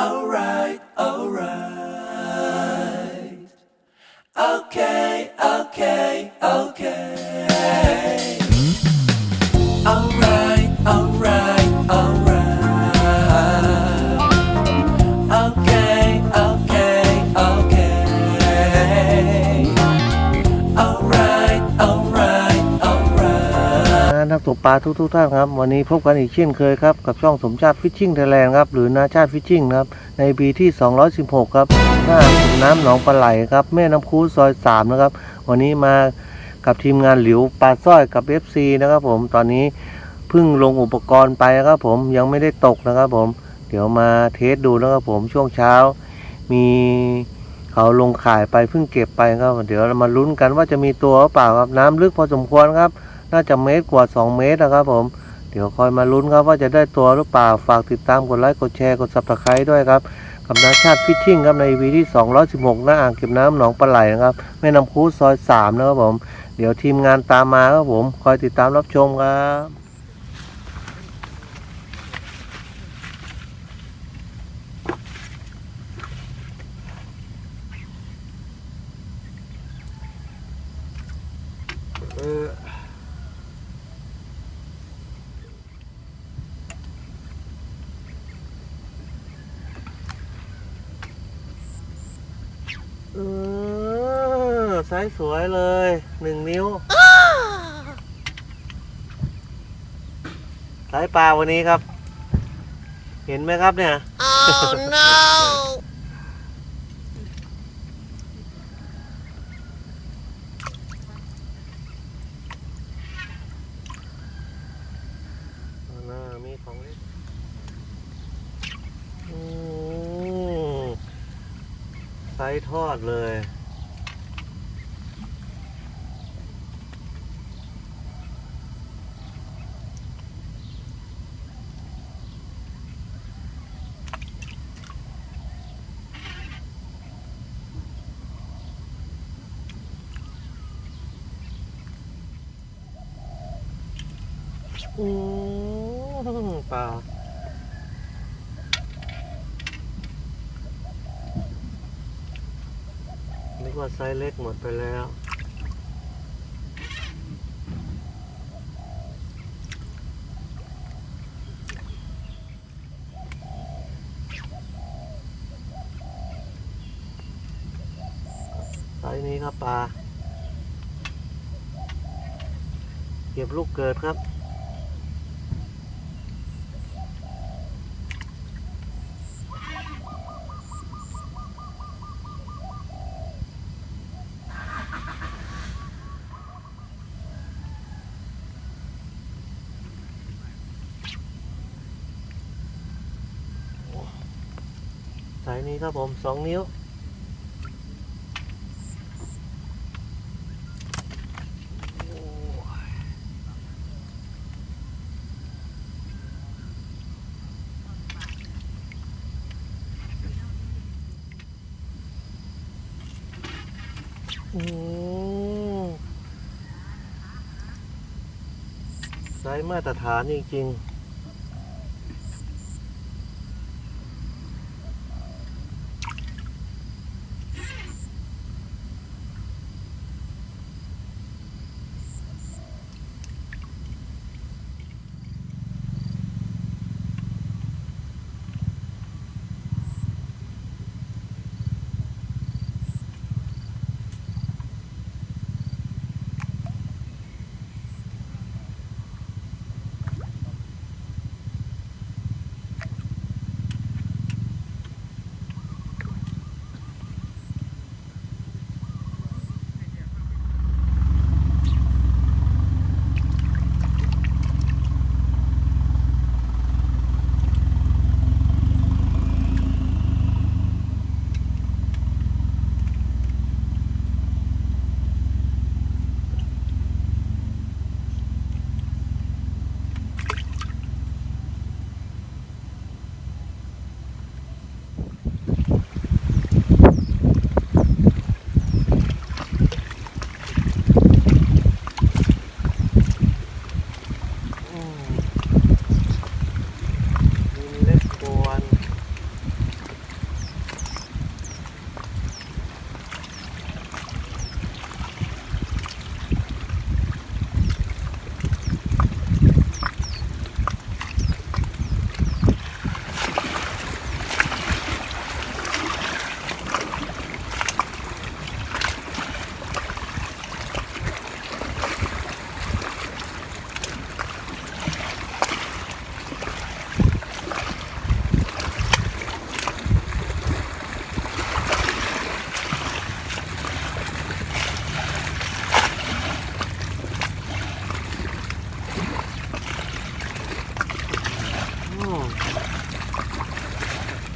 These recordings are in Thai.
Oh. ตกปลาทุกทุกท่านครับ วันนี้พบกันอีกเช่นเคยครับ กับช่องสมชาติฟิชชิ่งไทยแลนด์ครับ หรือนาชาติฟิชชิ่งครับ ในปีที่ 216 ครับหน้าขุนน้ำหนองปลาไหลครับ แม่น้ำคูซอย 3 นะครับ วันนี้มากับทีมงานหลิวปลาสร้อยกับ FC นะครับผมตอนนี้เพิ่งลงอุปกรณ์ไปนะครับผมยังไม่ได้ตกนะครับผม เดี๋ยวมาเทสดูนะครับผมช่วงเช้า มีเขาลงข่ายไปเพิ่งเก็บไปครับ เดี๋ยวเรามาลุ้นกันว่าจะมีตัวหรือเปล่าครับน้ำลึกพอสมควรครับ น่าจะเมตรกว่า 2 เมตรนะครับผม เดี๋ยวคอยมาลุ้นครับว่าจะได้ตัวหรือเปล่า ฝากติดตามกดไลค์กดแชร์กดซับสไครต์ด้วยครับกับนาชาติฟิชชิ่งครับในวีที่ 216 หน้าอ่างเก็บน้ำหนองปลาไหลนะครับแม่น้ำคูซอย 3 นะครับผม เดี๋ยวทีมงานตามมาครับผม คอยติดตามรับชมครับ เออ ไซส์สวยเลยหนึ่งนิ้วสายปลาวันนี้ครับ เห็นไหมครับเนี่ย Oh no! เอาหน้ามีของเล่นอืมไซส์ทอดเลย อืมปลานึกว่าไซส์เล็กหมดไปแล้วไซส์นี้ครับปลา เก็บลูกเกิดครับ สายนี้ครับผมสองนิ้ว โอืมไซส์มาตรฐานจริง ๆ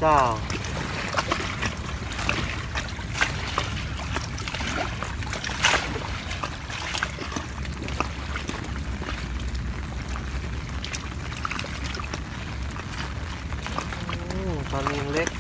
เก้าอืมตอนนี้เล็ก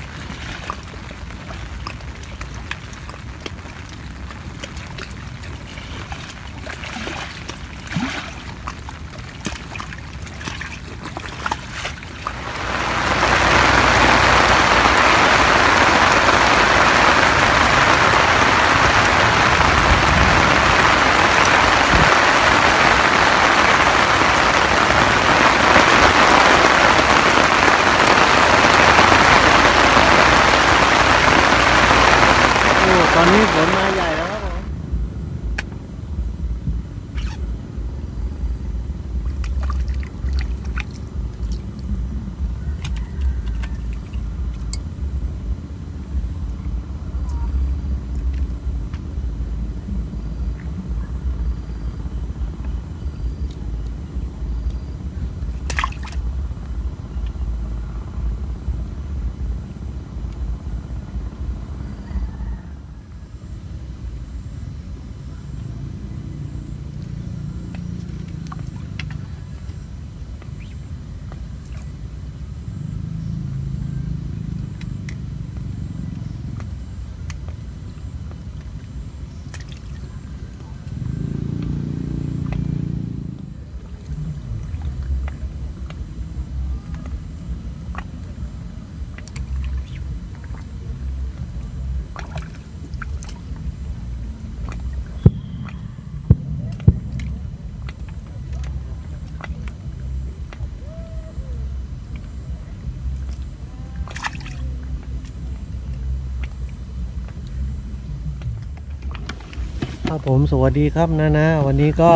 ครับผมสวัสดีครับนะนะวันนี้ก็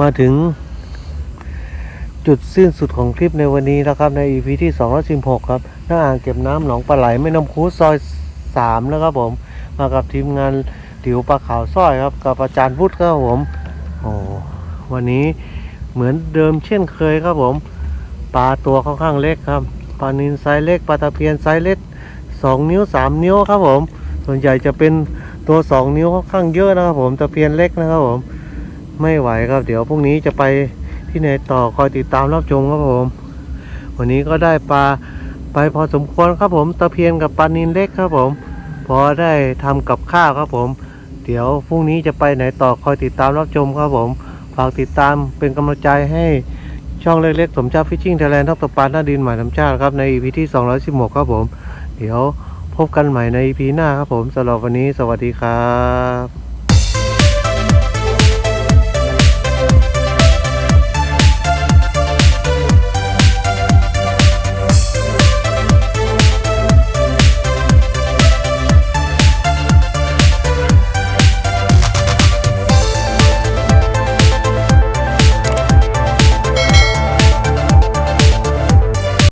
มาถึง จุดสิ้นสุดของคลิปในวันนี้แล้วครับใน EP ที่216ครับหน้าอ่างเก็บน้ำหนองปลาไหลแม่น้ำคูซอย 3 นะครับผม มากับทีมงานถิวปลาขาวสร้อยครับ กับอาจารย์พุทธครับผมโอ้วันนี้เหมือนเดิมเช่นเคยครับผมปลาตัวค่อนข้างเล็กครับปลานินไซส์เล็กปลาตะเพียนไซส์เล็ก 2 นิ้ว 3 นิ้วครับผม ส่วนใหญ่จะเป็น ตัว2นิ้วค่อนข้างเยอะนะครับผมตะเพียนเล็กนะครับผมไม่ไหวครับ เดี๋ยวพรุ่งนี้จะไปที่ไหนต่อคอยติดตามรับชมครับผม วันนี้ก็ได้ปลาไปพอสมควรครับผมตะเพียนกับปลานินเล็กครับผม พอได้ทำกับข้าวครับผม เดี๋ยวพรุ่งนี้จะไปไหนต่อคอยติดตามรับชมครับผมฝากติดตามเป็นกำลังใจให้ช่องเล็กๆสมชาติฟิชชิ่งไทยแลนด์ทักตกปลาหน้าดินหมายธรรมชาติครับใน EP ที่ 216 ครับผม เดี๋ยว พบกันใหม่ใน EP หน้าครับผมสำหรับวันนี้สวัสดีครับ